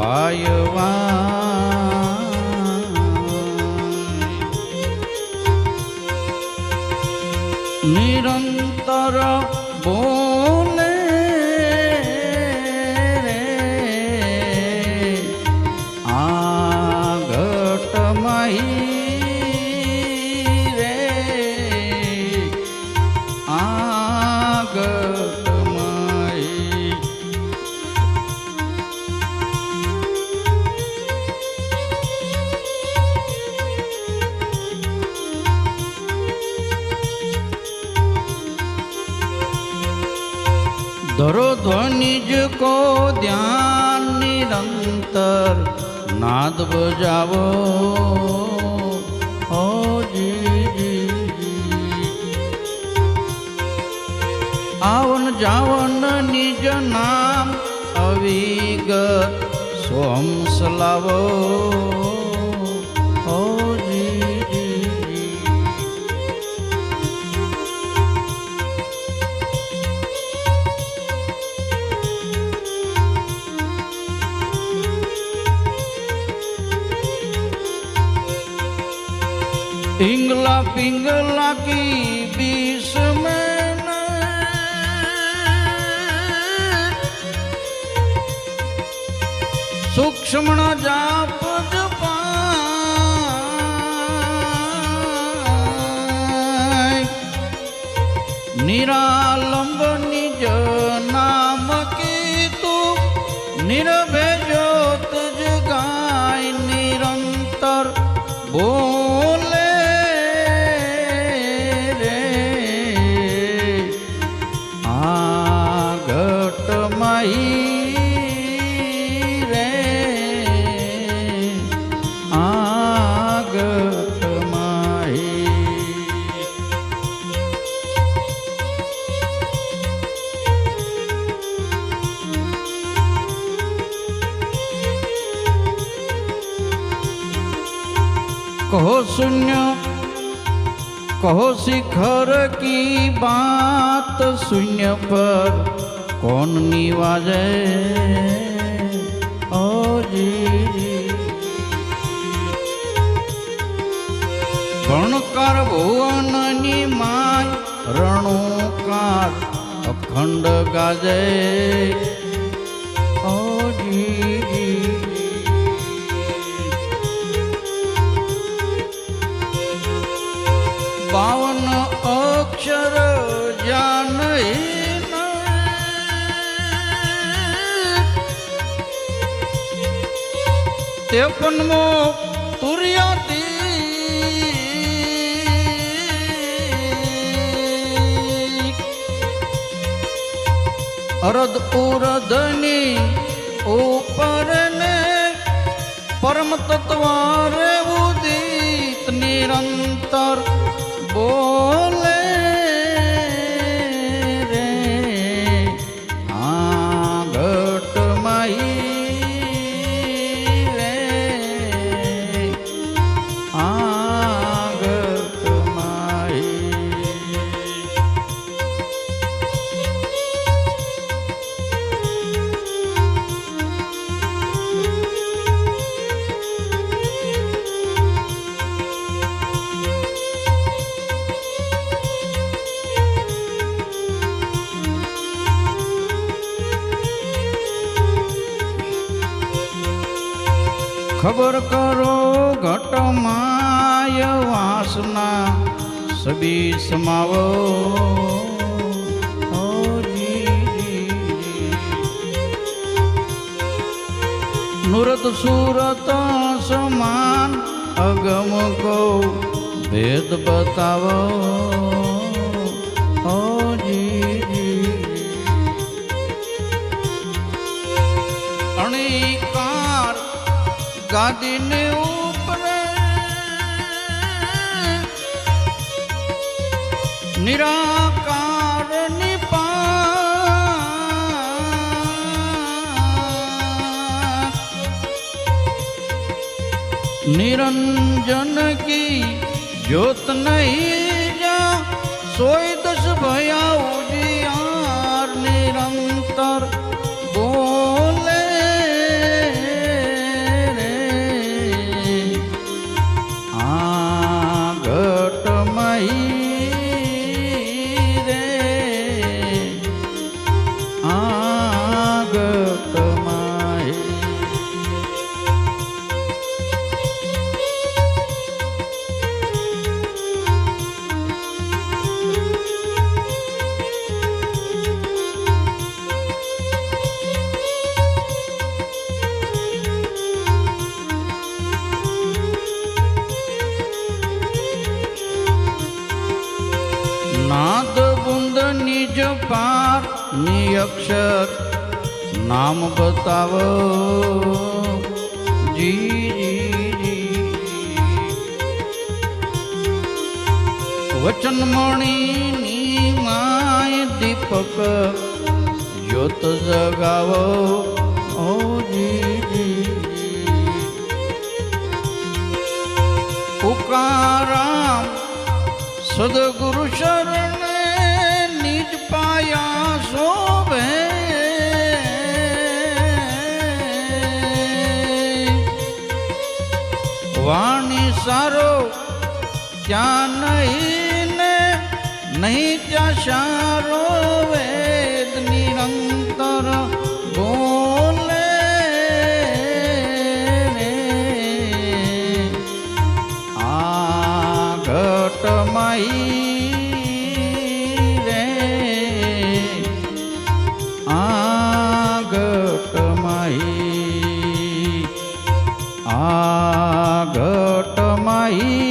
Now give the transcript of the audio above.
Viva નિરંતર બોલે ધરો ધ્વનિજ કો ધ્યાન નિરંતર નાદ બજાવો ઓ. આવન જાવન નિજ નામ અવિગ સોમ સલાવો पिंगला पिंगला की बीस में न सूक्ष्म जाप जपाय निरालंब કહો શૂન્ય, કહો શિખર કી બાત શૂન્ય પર. કોણ નિવાજે ઓ જી ભણકાર ભુવનની માય રણુકાર અખંડ ગાજે. ત્રેપનમો તુર્યાતી અરદ ઉરદની ઉપર ને પરમ તત્વ રે ઉદિત નિરંતર બોલે. ખબર કરો ઘટમાય વાસના સબી સમાવો. નુરત સુરત સમાન અગમ કો ભેદ બતાવો ગાદીને ઉપર નિરાકાર નિરંજન કી જ્યોત નહીં જા સોય દસ ભયા ઉજિયાર નિરંતર. ની અક્ષર નામ બતાવો. જી વચનમણીની માય દીપક જ્યોત જગાવો. ઓ, જી પુકારામ સદગુરુ શરણે નિજ પાયા શોભે. વાણી સારો ક્યાં નહીં ને નહીં ત્યાં સારો વેદ આ ઘટમાઈ